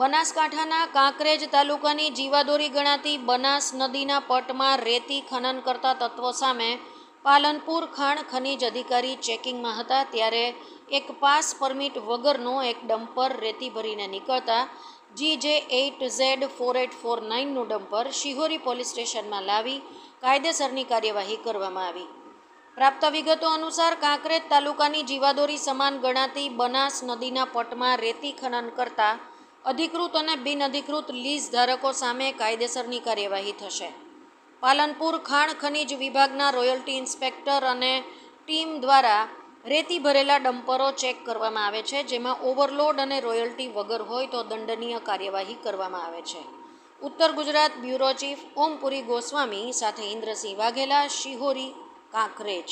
બનાસકાંઠાના કાંકરેજ તાલુકાની જીવાદોરી ગણાતી બનાસ નદીના પટમાં રેતી ખનન કરતા તત્વો સામે પાલનપુર ખાણ ખનીજ અધિકારી ચેકિંગમાં હતા ત્યારે એક પાસ પરમિટ વગરનો એક ડમ્પર રેતી ભરીને નીકળતા G J eight Z four eight four નાઇનનું dumper Shihori police સ્ટેશનમાં લાવી કાયદેસરની કાર્યવાહી કરવામાં આવી. પ્રાપ્ત વિગતો અનુસાર કાંકરેજ તાલુકાની જીવાદોરી સમાન ગણાતી બનાસ નદીના પટમાં રેતી ખનન કરતા અધિકૃત અને બિનઅધિકૃત લીઝ ધારકો સામે કાયદેસરની કાર્યવાહી થશે. પાલનપુર ખાણ ખનીજ વિભાગના રોયલ્ટી ઇન્સ્પેક્ટર અને ટીમ દ્વારા રેતી ભરેલા ડમ્પરો ચેક કરવામાં આવે છે, જેમાં ઓવરલોડ અને રોયલ્ટી વગર હોય તો દંડનીય કાર્યવાહી કરવામાં આવે છે. ઉત્તર ગુજરાત બ્યુરો ચીફ ઓમપુરી ગોસ્વામી સાથે ઇન્દ્રસિંહ વાઘેલા, શિહોરી કાંકરેજ.